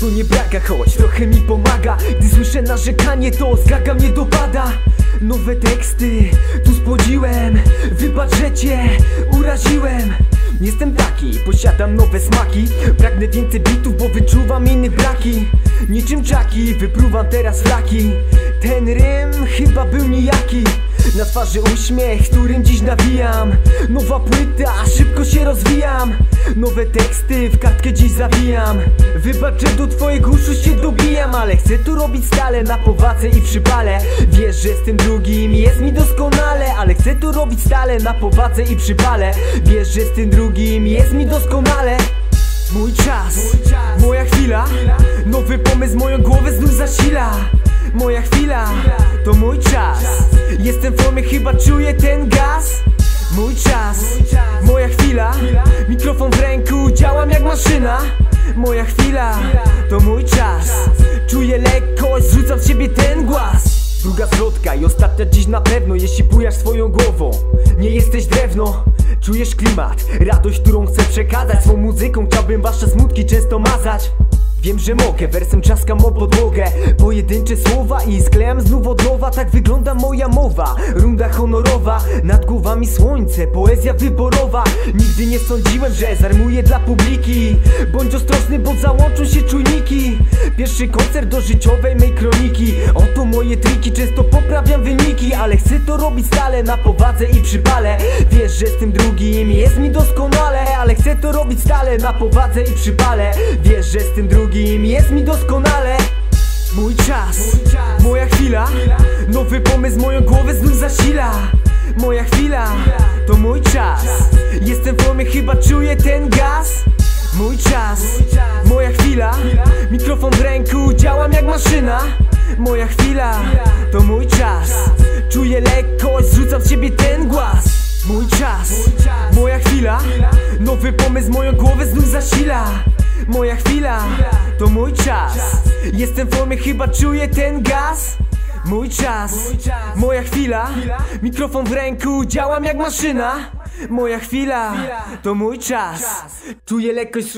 to nie braga, choć trochę mi pomaga. Gdy słyszę narzekanie, to zgaga mnie dopada Nowe teksty, tu spodziłem Wybacz, że cię uraziłem. Jestem taki, posiadam nowe smaki. Pragnę więcej bitów, bo wyczuwam inne braki. Niczym czaki, wypruwam teraz flaki. Ten rym chyba był nijaki na twarzy uśmiech, którym dziś nawijam. Nowa płyta, szybko się rozwijam. Nowe teksty w kartkę dziś zawijam. Wybacz, że do twojego uszu się dobijam Ale chcę to robić stale na powadze i przypale Wiesz, że z tym drugim jest mi doskonale Ale chcę to robić stale na powadze i przypale Wiesz, że z tym drugim jest mi doskonale. Mój czas, moja chwila. Nowy pomysł moją głowę znów zasila. Moja chwila, to mój czas Jestem w formie, chyba czuję ten gaz. Mój czas, moja chwila. Mikrofon w ręku, działam jak maszyna. Moja chwila, to mój czas. Czuję lekkość, zrzucam z siebie ten głaz. Druga zwrotka i ostatnia dziś na pewno Jeśli bujasz swoją głową. Nie jesteś drewno Czujesz klimat, radość, którą chcę przekazać Swą muzyką chciałbym wasze smutki często mazać Wiem, że mogę, wersem czaskam o podłogę. Pojedyncze słowa i sklejam znów od nowa. Tak wygląda moja mowa, runda honorowa Nad głowami słońce, poezja wyborowa. Nigdy nie sądziłem, że zarmuję dla publiki. Bądź ostrożny, bo załączą się czujniki. Pierwszy koncert do życiowej mej kroniki. Oto moje triki, często poprawiam wyniki Ale chcę to robić stale na powadze i przypale. Wiesz, że z tym drugim jest mi doskonale Ale chcę to robić stale na powadze i przypale. Wiesz, że z tym drugim jest mi doskonale. Mój czas, moja chwila Nowy pomysł moją głowę znów zasila. Moja chwila, to mój czas. Jestem w formie, chyba czuję ten gaz. Mój czas, moja chwila Mikrofon w ręku, działam jak maszyna Moja chwila, to mój czas. Czuję lekkość, zrzucam z siebie ten głaz. Mój czas, moja chwila. Nowy pomysł moją głowę znów zasila. Moja chwila, to mój czas. Jestem w formie, chyba czuję ten gaz. Mój czas, moja chwila. Mikrofon w ręku, działam jak maszyna. Moja chwila, to mój czas. Czuję lekkość